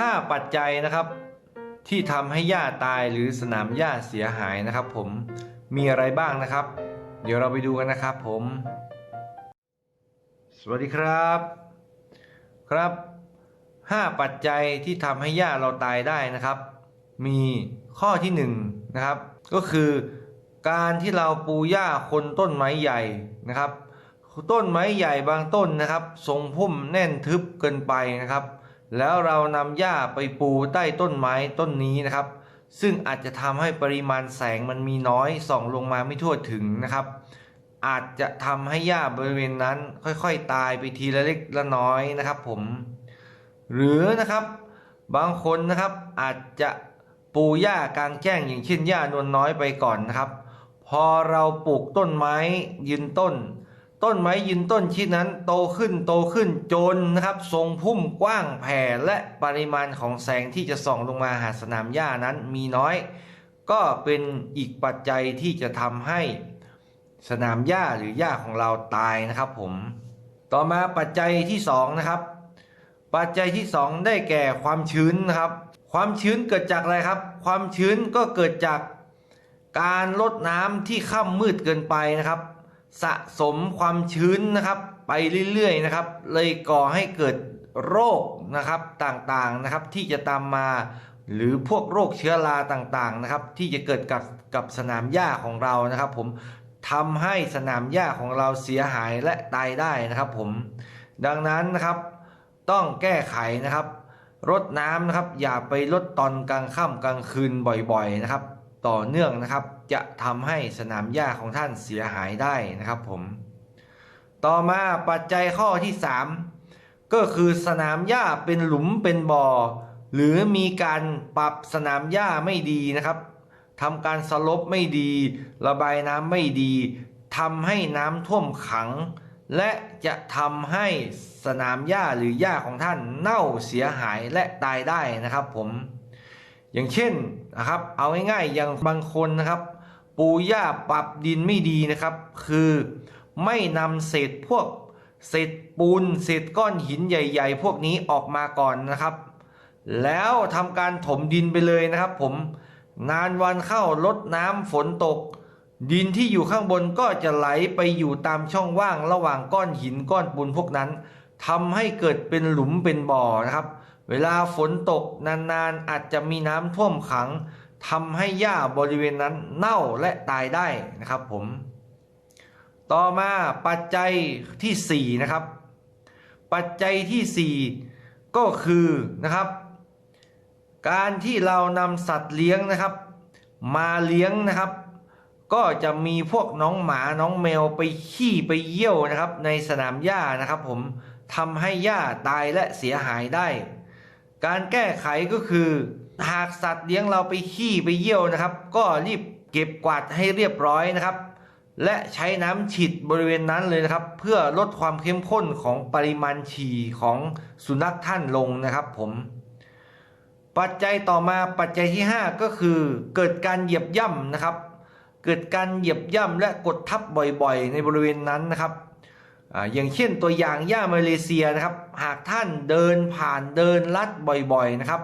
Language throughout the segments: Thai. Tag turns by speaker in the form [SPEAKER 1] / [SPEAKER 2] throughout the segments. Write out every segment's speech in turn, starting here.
[SPEAKER 1] 5 ปัจจัยนะครับ ที่ทำให้หญ้าตายหรือสนามหญ้าเสียหายนะครับ ผมมีอะไรบ้างนะครับ เดี๋ยวเราไปดูกันนะครับผม สวัสดีครับ ครับ 5 ปัจจัยที่ทำให้หญ้าเราตายได้นะครับ มีข้อที่1นงนะครับ ก็คือการที่เราปูหญ้าคนต้นไม้ใหญ่นะครับ ต้นไม้ใหญ่บางต้นนะครับ ทรงพุ่มแน่นทึบเกินไปนะครับ แล้วเรานำหญ้าไปปูใต้ต้นไม้ต้นนี้นะครับ ซึ่งอาจจะทำให้ปริมาณแสงมันมีน้อยส่องลงมาไม่ทั่วถึงนะครับ อาจจะทำให้หญ้าบริเวณนั้นค่อยๆ ตายไปทีละเล็กละน้อยนะครับ ผม หรือนะครับบางคนนะครับอาจจะปูหญ้ากลางแจ้งอย่างเช่นหญ้านวลน้อยไปก่อนนะครับ พอเราปลูกต้นไม้ยืนต้น ต้นไม้ยืนต้นชิ้นนั้นโตขึ้นโตขึ้นจนนะครับทรงพุ่มกว้างแผ่และปริมาณของแสงที่จะส่องลงมาหาสนามหญ้านั้นมีน้อย ก็เป็นอีกปัจจัยที่จะทำให้สนามหญ้าหรือหญ้าของเราตายนะครับผม ต่อมาปัจจัยที่สองนะครับ ปัจจัยที่ 2 ได้แก่ความชื้นนะครับ ความชื้นเกิดจากอะไรครับ ความชื้นก็เกิดจากการลดน้ำที่ค่ำมืดเกินไปนะครับ สะสมความชื้นนะครับไปเรื่อยๆนะครับ เลยก่อให้เกิดโรคนะครับต่างๆนะครับที่จะตามมาหรือพวกโรคเชื้อราต่างๆนะครับ ที่จะเกิดกับกับสนามหญ้าของเรานะครับ ผมทำให้สนามหญ้าของเราเสียหายและตายได้นะครับ ผมดังนั้นนะครับต้องแก้ไขนะครับรดน้ำนะครับอย่าไปลดตอนกลางค่ำกลางคืนบ่อยๆนะครับ ต่อเนื่องนะครับ จะทำให้สนามหญ้าของท่านเสียหายได้นะครับผม ต่อมาปัจจัยข้อที่ 3 ก็คือสนามหญ้าเป็นหลุมเป็นบ่อ หรือมีการปรับสนามหญ้าไม่ดีนะครับทำการสลบไม่ดี ระบายน้ำไม่ดีทำให้น้ำท่วมขัง และจะทำให้สนามหญ้าหรือหญ้าของท่านเน่าเสียหายและตายได้นะครับผม อย่างเช่นนะครับ เอาง่ายๆอย่างบางคนนะครับ ปูหญ้าปรับดินไม่ดีนะครับ คือไม่นำเศษพวกเศษปูนเศษก้อนหินใหญ่ ๆ พวกนี้ออกมาก่อนนะครับ แล้วทำการถมดินไปเลยนะครับ ผมนานวันเข้าลดน้ำฝนตก ดินที่อยู่ข้างบนก็จะไหลไปอยู่ตามช่องว่างระหว่างก้อนหินก้อนปูนพวกนั้นทำให้เกิดเป็นหลุมเป็นบ่อนะครับ เวลาฝนตกนานๆ อาจจะมีน้ำท่วมขังทำให้หญ้าบริเวณนั้นเน่าและตายได้นะครับผม ต่อมาปัจจัยที่4นะครับ ปัจจัยที่ 4 ก็คือนะครับ การที่เรานำสัตว์เลี้ยงนะครับ มาเลี้ยงนะครับ ก็จะมีพวกน้องหมาน้องแมวไปขี้ไปเยี่ยวนะครับ ในสนามหญ้านะครับ ผมทำให้หญ้าตายและเสียหายได้ การแก้ไขก็คือ หากสัตว์เลี้ยงเราไปขี้ไปเยี่ยวนะครับ ก็รีบเก็บกวาดให้เรียบร้อยนะครับ และใช้น้ำฉีดบริเวณนั้นเลยนะครับ เพื่อลดความเข้มข้นของปริมาณฉี่ของสุนัขท่านลงนะครับผมปัจจัยต่อมาปัจจัยที่ 5 ก็คือ เกิดการเหยียบย่ำนะครับ เกิดการเหยียบย่ำและกดทับบ่อยๆ ในบริเวณนั้นนะครับ อย่างเช่นตัวอย่างหญ้ามาเลเซียนะครับ หากท่านเดินผ่านเดินลัดบ่อยๆนะครับ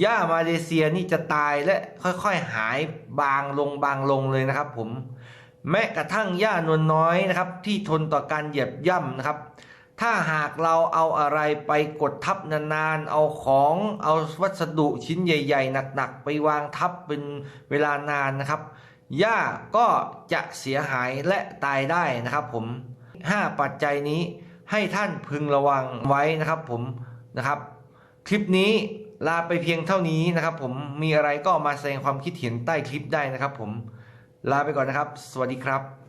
[SPEAKER 1] หญ้ามาเลเซียนี่จะตายและค่อยๆหายบางลงบางลงเลยนะครับ ผมแม้กระทั่งหญ้านวลน้อยนะครับ ที่ทนต่อการเหยียบย่ำนะครับ ถ้าหากเราเอาอะไรไปกดทับนานๆ เอาของเอาวัสดุชิ้นใหญ่ ๆ หนักๆ ไปวางทับเป็นเวลานานนะครับหญ้าก็จะเสียหายและตายได้นะครับผม 5 ปัจจัยนี้ให้ท่านพึงระวังไว้นะครับผมนะครับ คลิปนี้ลาไปเพียงเท่านี้นะครับ ผมมีอะไรก็มาแสดงความคิดเห็นใต้คลิปได้นะครับ ผมลาไปก่อนนะครับ สวัสดีครับ